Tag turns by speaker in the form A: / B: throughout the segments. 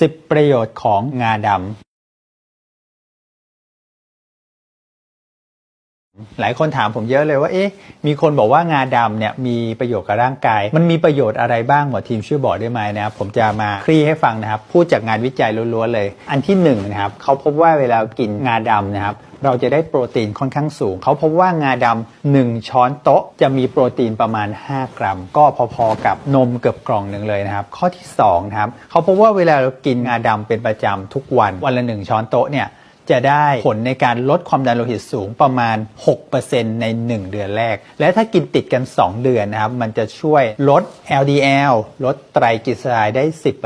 A: 10 ประโยชน์ของงาดำหลายคนถามผมเยอะเลยว่าเอ๊ะมีคนบอกว่างาดำเนี่ยมีประโยชน์กับร่างกาย มันมีประโยชน์อะไรบ้างหมอทีมช่วยบอกได้ไหมนะครับผมจะมาคลี่ให้ฟังนะครับ พูดจากงานวิจัยล้วนๆเลย อันที่หนึ่งนะครับเขาพบว่าเวลากินงาดำนะครับ เราจะได้โปรตีนค่อนข้างสูง เขาพบว่างาดำหนึ่งช้อนโต๊ะจะมีโปรตีนประมาณ 5 กรัม ก็พอๆกับนมเกือบกล่องหนึ่งเลยนะครับ ข้อที่2นะครับเขาพบว่าเวลาเรากินงาดำเป็นประจำทุกวันวันละหนึ่งช้อนโต๊ะเนี่ยจะได้ผลในการลดความดันโลหิตสูงประมาณ 6%ใน 1 เดือนแรก และถ้ากินติดกัน 2 เดือนนะครับ มันจะช่วยลด LDL ลดไตรกลีเซอไรด์ได้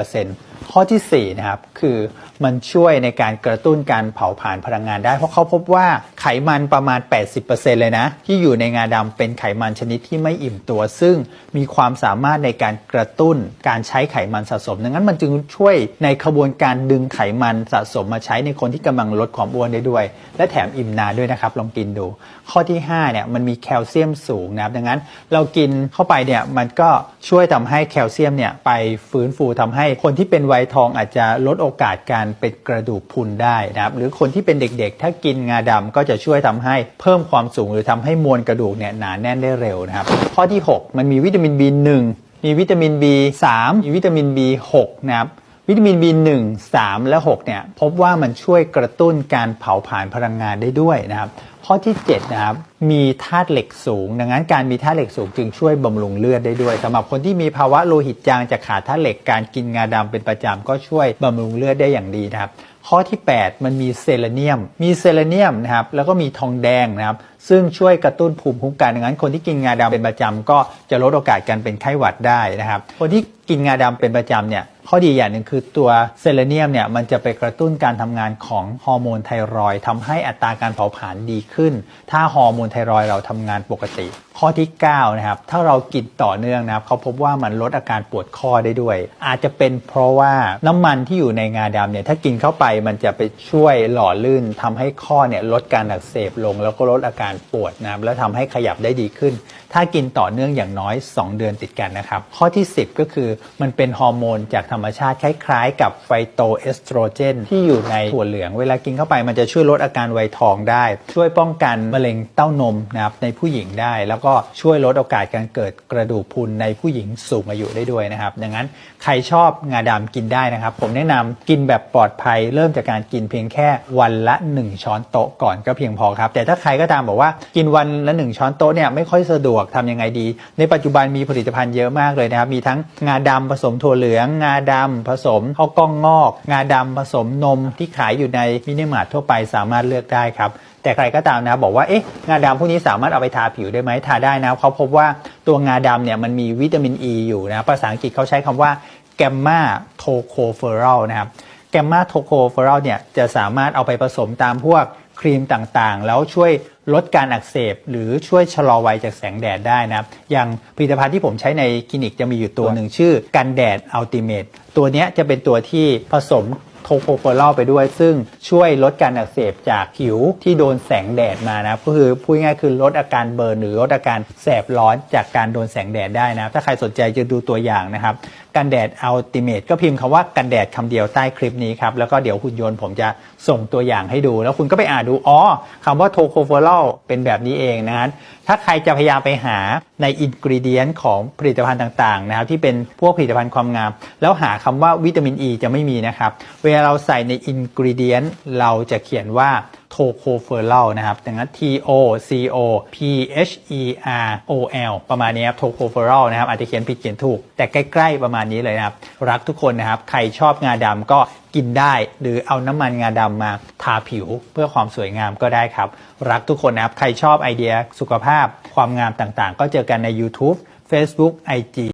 A: 10% ข้อที่4นะครับคือมันช่วยในการกระตุ้นการเผาผลาญพลังงานได้ เพราะเขาพบว่าไขมันประมาณ 80%เลยนะ ที่อยู่ในงาดำเป็นไขมันชนิดที่ไม่อิ่มตัว ซึ่งมีความสามารถในการกระตุ้นการใช้ไขมันสะสม ดังนั้นมันจึงช่วยในขบวนการดึงไขมันสะสมมาใช้ในคนที่กำลังลดความอ้วนได้ด้วย และแถมอิ่มนานด้วยนะครับลองกินดู ข้อที่5เนี่ยมันมีแคลเซียมสูงนะครับดังนั้นเรากินเข้าไปเนี่ยมันก็ช่วยทำให้แคลเซียมเนี่ยไปฟื้นฟูทำให้คนที่เป็นวัยทองอาจจะลดโอกาสการเป็นกระดูกพุนได้นะครับหรือคนที่เป็นเด็กๆ ถ้ากินงาดำก็จะช่วยทำให้เพิ่มความสูงหรือทำให้มวลกระดูกเนี่ยหนาแน่นได้เร็วนะครับ ข้อที่ 6 มันมีวิตามิน B1 มีวิตามิน B3 มีวิตามิน B6 นะครับวิตามิน B1 3 และ 6 เนี่ย พบว่ามันช่วยกระตุ้นการเผาผลาญพลังงานได้ด้วยนะครับข้อที่7นะครับมีธาตุเหล็กสูง ดังนั้นการมีธาตุเหล็กสูงจึงช่วยบำรุงเลือดได้ด้วยสำหรับคนที่มีภาวะโลหิตจางจากขาดธาตุเหล็กการกินงาดำเป็นประจำก็ช่วยบำรุงเลือดได้อย่างดีนะครับข้อที่ 8 มันมีเซเลเนียม มีเซเลเนียมนะครับแล้วก็มีทองแดงนะครับซึ่งช่วยกระตุ้นภูมิคุ้มกันดังนั้น คนที่กินงาดำเป็นประจำก็จะลดโอกาสการเป็นไข้หวัดได้นะครับ คนที่กินงาดำเป็นประจำเนี่ยข้อดีอย่างหนึ่งคือตัวเซเลเนียมเนี่ยมันจะไปกระตุ้นการทำงานของฮอร์โมนไทรอยด์ทำให้อัตราการเผาผลาญดีขึ้น ถ้าฮอร์โมนไทรอยเราทำงานปกติ ข้อที่9นะครับถ้าเรากินต่อเนื่องนะครับเขาพบว่ามันลดอาการปวดข้อได้ด้วย อาจจะเป็นเพราะว่าน้ำมันที่อยู่ในงาดำเนี่ยถ้ากินเข้าไปมันจะไปช่วยหล่อลื่นทำให้ข้อเนี่ยลดการอักเสบลง แล้วก็ลดอาการปวดนะครับแล้วทำให้ขยับได้ดีขึ้น ถ้ากินต่อเนื่องอย่างน้อย 2 เดือนติดกันนะครับ ข้อที่ 10 ก็คือมันเป็นฮอร์โมนจากธรรมชาติคล้ายๆ กับไฟโตเอสโตรเจนที่อยู่ในถั่วเหลือง เวลากินเข้าไปมันจะช่วยลดอาการไวทองได้ ช่วยป้องกันมะเร็งเต้านมนะครับในผู้หญิงได้ แล้วก็ช่วยลดโอกาสการเกิดกระดูกพรุนในผู้หญิงสูงอายุได้ด้วยนะครับ ดังนั้นใครชอบงาดำกินได้นะครับ ผมแนะนำกินแบบปลอดภัย เริ่มจากการกินเพียงแค่วันละ 1 ช้อนโต๊ะก่อนก็เพียงพอครับ แต่ถ้าใครก็ตามบอกว่ากินวันละ 1 ช้อนโต๊ะเนี่ยไม่ค่อยสะดวกทำยังไงดี ในปัจจุบันมีผลิตภัณฑ์เยอะมากเลยนะครับมีทั้งงาดำผสมถั่วเหลือง งาดำผสมข้าวกล้องงอก งาดำผสมนมที่ขายอยู่ในมินิมาร์ททั่วไปสามารถเลือกได้ครับ แต่ใครก็ตามนะบอกว่าเอ๊ะงาดำพวกนี้สามารถเอาไปทาผิวได้ไหมทาได้นะเขาพบว่าตัวงาดำเนี่ยมันมีวิตามินอ e ีอยู่นะภาษาอังกฤษเขาใช้คำว่าแกมมาโทโคเฟอร l นะครับแกมมาโทโคเฟอร l เนี่ยจะสามารถเอาไปผสมตามพวกครีมต่างๆ แล้วช่วยลดการอักเสบ หรือช่วยชะลอวัยจากแสงแดดได้นะครับ อย่างผลิตภัณฑ์ที่ผมใช้ในคลินิกจะมีอยู่ตัวหนึ่งชื่อกันแดดอัลติเมทตัวเนี้ยจะเป็นตัวที่ผสม โทโคโฟลอลไปด้วย ซึ่งช่วยลดการอักเสบจากผิวที่โดนแสงแดดมานะก็คือพูดง่ายคือลดอาการเบิร์นหรือลดอาการแสบร้อนจากการโดนแสงแดดได้นะถ้าใครสนใจจะดูตัวอย่างนะครับ กันแดดอัลติเมทก็พิมพ์คำว่ากันแดดคำเดียวใต้คลิปนี้ครับ แล้วก็เดี๋ยวหุ่นยนต์ผมจะส่งตัวอย่างให้ดู แล้วคุณก็ไปอ่านดู อ๋อคำว่าโทโคโฟลอลเป็นแบบนี้เองนะครับถ้าใครจะพยายามไปหาในอินกริเดียนของผลิตภัณฑ์ต่างๆนะครับที่เป็นพวกผลิตภัณฑ์ความงาม แล้วหาคำว่าวิตามินอ e ีจะไม่มีนะครับ เวลาเราใส่ในอินกริเดียนเราจะเขียนว่า โทโคเฟอร์ลนะครับดังนั้น T O C O P H E R O L ประมาณนี้ครับโทโคเฟอร์ลนะครับอาจจะเขียนผิดเขียนถูก แต่ใกล้ๆประมาณนี้เลยนะครับ รักทุกคนนะครับ ใครชอบงาดำก็กินได้หรือเอาน้ำมันงาดำมาทาผิวเพื่อความสวยงามก็ได้ครับ รักทุกคนนะครับ ใครชอบไอเดียสุขภาพความงามต่างๆ ก็เจอกันใน YouTube Facebook IG